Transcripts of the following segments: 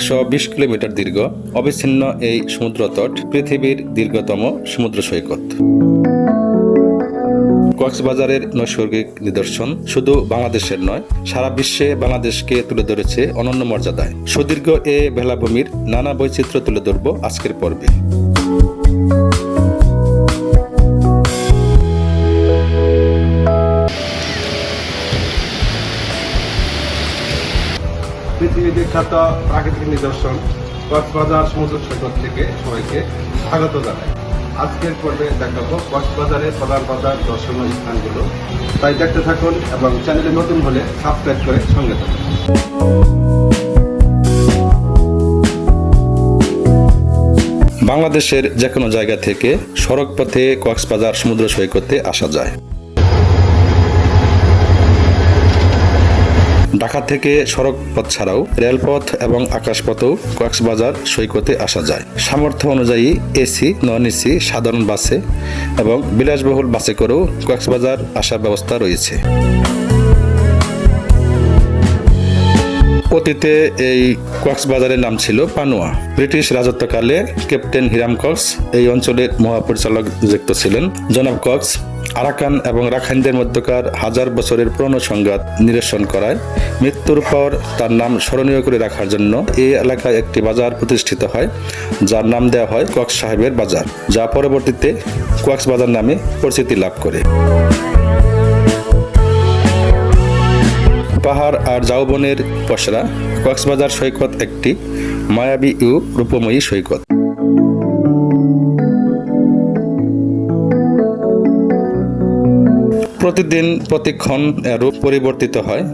একশো বিশ কিলোমিটার দীর্ঘ, অবিচ্ছিন্ন এই সমুদ্রতট পৃথিবীর দীর্ঘতম সমুদ্র সৈকত। কক্সবাজারের নৈসর্গিক নিদর্শন শুধু বাংলাদেশের নয়, সারা বিশ্বে বাংলাদেশকে তুলে ধরেছে অনন্য মর্যাদায়। সুদীর্ঘ এ বেলাভূমির নানা বৈচিত্র্য তুলে ধরব আজকের পর্বে। পৃথিবী বিখ্যাত প্রাকৃতিক নিদর্শন, কক্সবাজার সমুদ্র সৈকত থেকে সবাইকে স্বাগত জানাই। আজকের পর্বে দেখাবো কক্সবাজারের প্রধান বাজার দর্শনীয় স্থানগুলো। তাই দেখতে থাকুন এবং চ্যানেলে নতুন হলে সাবস্ক্রাইব করে সঙ্গে থাকুন। বাংলাদেশের যে কোনো জায়গা থেকে সড়ক পথে কক্সবাজার সমুদ্র সৈকতে আসা যায়। ঢাকা থেকে সড়ক পথ ছাড়াও রেলপথ এবং আকাশপথেও কক্সবাজার সৈকতে আসা যায়। সামর্থ্য অনুযায়ী এসি, নন এসি, সাধারণ বাসে এবং বিলাসবহুল বাসে করেও কক্সবাজার আসার ব্যবস্থা রয়েছে। অতীতে এই কক্সবাজারের নাম ছিল পানুয়া। ব্রিটিশ রাজত্বকালে ক্যাপ্টেন হিরাম কক্স এই অঞ্চলের মহাপরিচালক যুক্ত ছিলেন। জনাব কক্স আরাকান এবং রাখাইনদের মধ্যকার হাজার বছরের পুরনো সংঘাত নিরসন করায় মৃত্যুর পর তার নাম স্মরণীয় করে রাখার জন্য এই এলাকায় একটি বাজার প্রতিষ্ঠিত হয়, যার নাম দেওয়া হয় কক্স সাহেবের বাজার, যা পরবর্তীতে কক্সবাজার নামে পরিচিতি লাভ করে। পাহাড় আর জাউবনের পসরা কক্সবাজার সৈকত একটি, মায়াবী ও রূপময়ী সৈকত। প্রতিদিন প্রতিক্ষণ রূপ পরিবর্তিত হয়।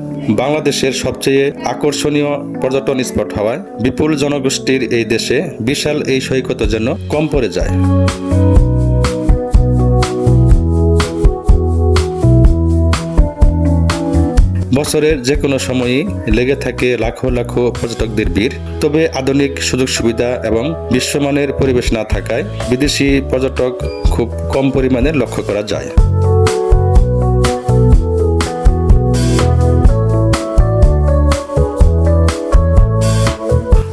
বাংলাদেশের সবচেয়ে আকর্ষণীয় পর্যটন স্পট হওয়ায় বিপুল জনগোষ্ঠীর এই দেশে বিশাল এই সৈকত যেন কম পড়ে যায়। বছরের যে কোনো সময়ই লেগে থাকে লাখো লাখো পর্যটকদের ভিড়। তবে আধুনিক সুযোগ সুবিধা এবং বিশ্বমানের পরিবেশ না থাকায় বিদেশি পর্যটক খুব কম পরিমাণে লক্ষ্য করা যায়।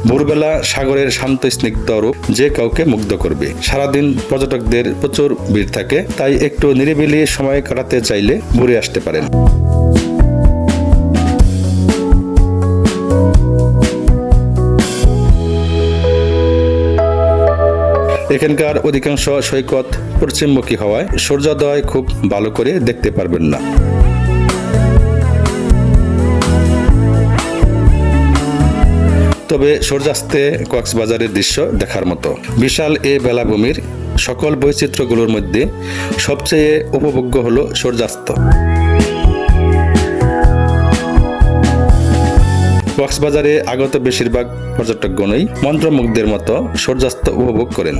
ভোরবেলা সাগরের শান্ত স্নিগ্ধ রূপ যে কাউকে মুগ্ধ করবে। সারাদিন পর্যটকদের প্রচুর ভিড় থাকে, তাই একটু নিরিবিলি সময় কাটাতে চাইলে ঘুরে আসতে পারেন। এখানকার অধিকাংশ সৈকত পশ্চিমমুখী হওয়ায় সূর্যোদয় খুব ভালো করে দেখতে পারবেন না। তবে সূর্যাস্তে কক্সবাজারের দৃশ্য দেখার মতো। বিশাল এ বেলাভূমির সকল বৈচিত্র্যগুলোর মধ্যে সবচেয়ে উপভোগ্য হলো সূর্যাস্ত। কক্সবাজারে আগত বেশিরভাগ পর্যটকগণই মন্ত্রমুগ্ধের মতো সূর্যাস্ত উপভোগ করেন।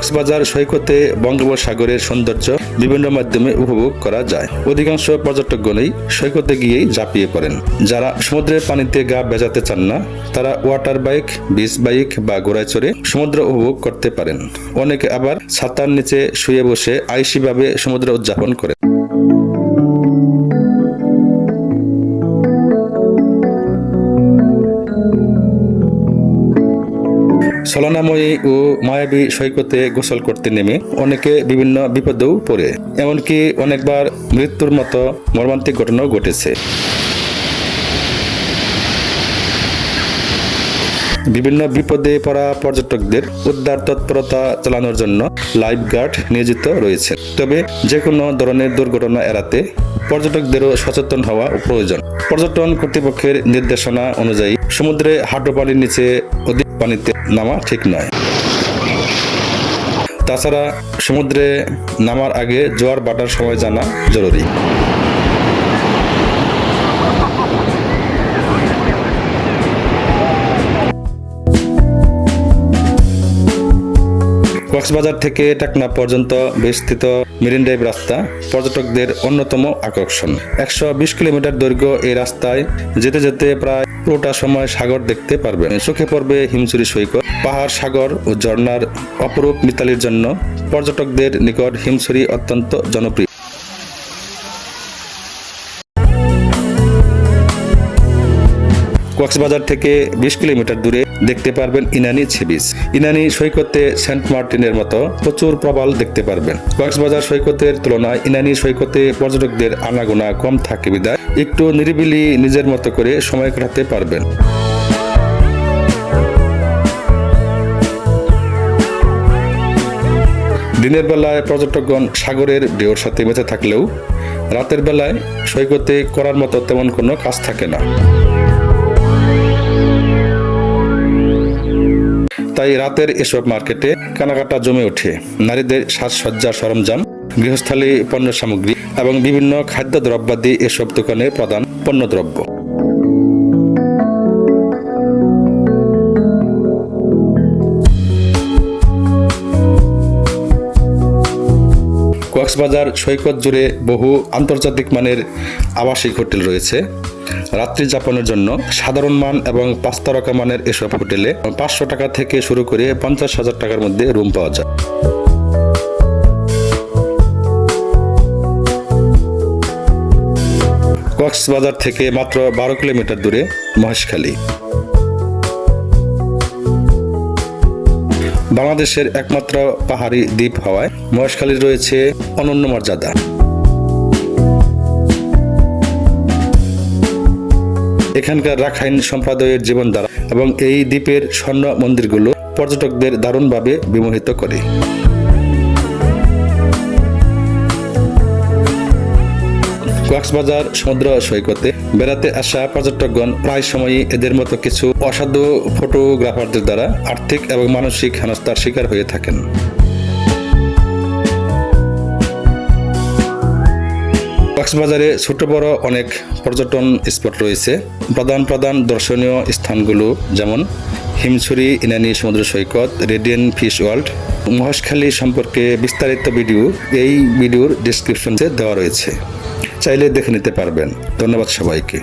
কক্সবাজার সৈকতে বঙ্গোপসাগরের সৌন্দর্য বিভিন্ন মাধ্যমে উপভোগ করা যায়। অধিকাংশ পর্যটকগণই সৈকতে গিয়েই ঝাঁপিয়ে পড়েন। যারা সমুদ্রের পানিতে গা ভেজাতে চান না, তারা ওয়াটার বাইক, বিচ বাইক বা ঘোড়ায় চড়ে সমুদ্র উপভোগ করতে পারেন। অনেকে আবার ছাতার নিচে শুয়ে বসে আইসিভাবে সমুদ্র উদযাপন করে ছলনাময়ী ও মায়াবী সৈকতে গোসল করতে নেমে অনেকে বিভিন্ন বিপদেও পড়ে। এমনকি অনেকবার মৃত্যুর মতো মর্মান্তিক ঘটনাও ঘটেছে। বিভিন্ন বিপদে পড়া পর্যটকদের উদ্ধার তৎপরতা চালানোর জন্য লাইফ গার্ড নিয়োজিত রয়েছে। তবে যে কোনো ধরনের দুর্ঘটনা এড়াতে পর্যটকদেরও সচেতন হওয়া প্রয়োজন। পর্যটন কর্তৃপক্ষের নির্দেশনা অনুযায়ী সমুদ্রে হাঁটু পানির নিচে অধিক পানিতে নামা ঠিক নয়। তাছাড়া সমুদ্রে নামার আগে জোয়ার বাটার সময় জানা জরুরি। কক্সবাজার থেকে টাকনা পর্যন্ত বিস্তৃত মেরিন ড্রাইভ রাস্তা পর্যটকদের অন্যতম আকর্ষণ। একশো বিশ কিলোমিটার দৈর্ঘ্য এই রাস্তায় যেতে যেতে প্রায় পুরোটা সময় সাগর দেখতে পারবেন চোখে পড়বে হিমচুরি সৈকত, পাহাড় সাগর ও ঝর্ণার অপরূপ মিতালির জন্য পর্যটকদের নিকট হিমছড়ি অত্যন্ত জনপ্রিয়। কক্সবাজার থেকে বিশ কিলোমিটার দূরে দেখতে পারবেন ইনানি বিচ ইনানি সৈকতে সেন্ট মার্টিনের মতো প্রচুর প্রবাল দেখতে পারবেন। কক্সবাজার সৈকতের তুলনায় ইনানি সৈকতে পর্যটকদের আনাগোনা কম থাকে বিদায়। একটু নিরিবিলি নিজের মতো করে সময় কাটাতে পারবেন। দিনের বেলায় পর্যটকগণ সাগরের ঢেউর সাথে বেঁচে থাকলেও রাতের বেলায় সৈকতে করার মতো তেমন কোনো কাজ থাকে না। তাই রাতের এসব মার্কেটে কেনাকাটা জমে ওঠে। নারীদের সাজসজ্জা সরঞ্জাম, গৃহস্থালী পণ্য সামগ্রী এবং বিভিন্ন খাদ্য দ্রব্যাদি এসব দোকানে প্রধান পণ্যদ্রব্য। কক্সবাজার সৈকত জুড়ে বহু আন্তর্জাতিক মানের আবাসিক হোটেল রয়েছে। রাত্রি যাপনের জন্য সাধারণ মান এবং পাঁচ তারকা মানের এসব হোটেলে পাঁচশো টাকা থেকে শুরু করে পঞ্চাশ হাজার টাকার মধ্যে রুম পাওয়া যায়। কক্সবাজার থেকে মাত্র বারো কিলোমিটার দূরে মহেশখালী। বাংলাদেশের একমাত্র পাহাড়ি দ্বীপ হওয়ায় মহেশখালীর রয়েছে অনন্য মর্যাদা। এখানকার রাখাইন সম্প্রদায়ের জীবনধারা এবং এই দ্বীপের স্বর্ণ মন্দিরগুলো পর্যটকদের দারুণভাবে বিমোহিত করে। কক্সবাজার সমুদ্র সৈকতে বেড়াতে আসা পর্যটকগণ প্রায় সময়ই এদের মতো কিছু অসাধু ফটোগ্রাফারদের দ্বারা আর্থিক এবং মানসিক হেনস্থার শিকার হয়ে থাকেন। কক্সবাজারে ছোট বড় অনেক পর্যটন স্পট রয়েছে। প্রধান প্রধান দর্শনীয় স্থানগুলো যেমন হিমছড়ি, ইনানি সমুদ্র সৈকত, রেডিয়েন্ট ফিশ ওয়ার্ল্ড মহেশখালী সম্পর্কে বিস্তারিত ভিডিও এই ভিডিওর ডিসক্রিপশনে দেওয়া রয়েছে। চাইলে দেখে নিতে পারবেন। ধন্যবাদ সবাইকে।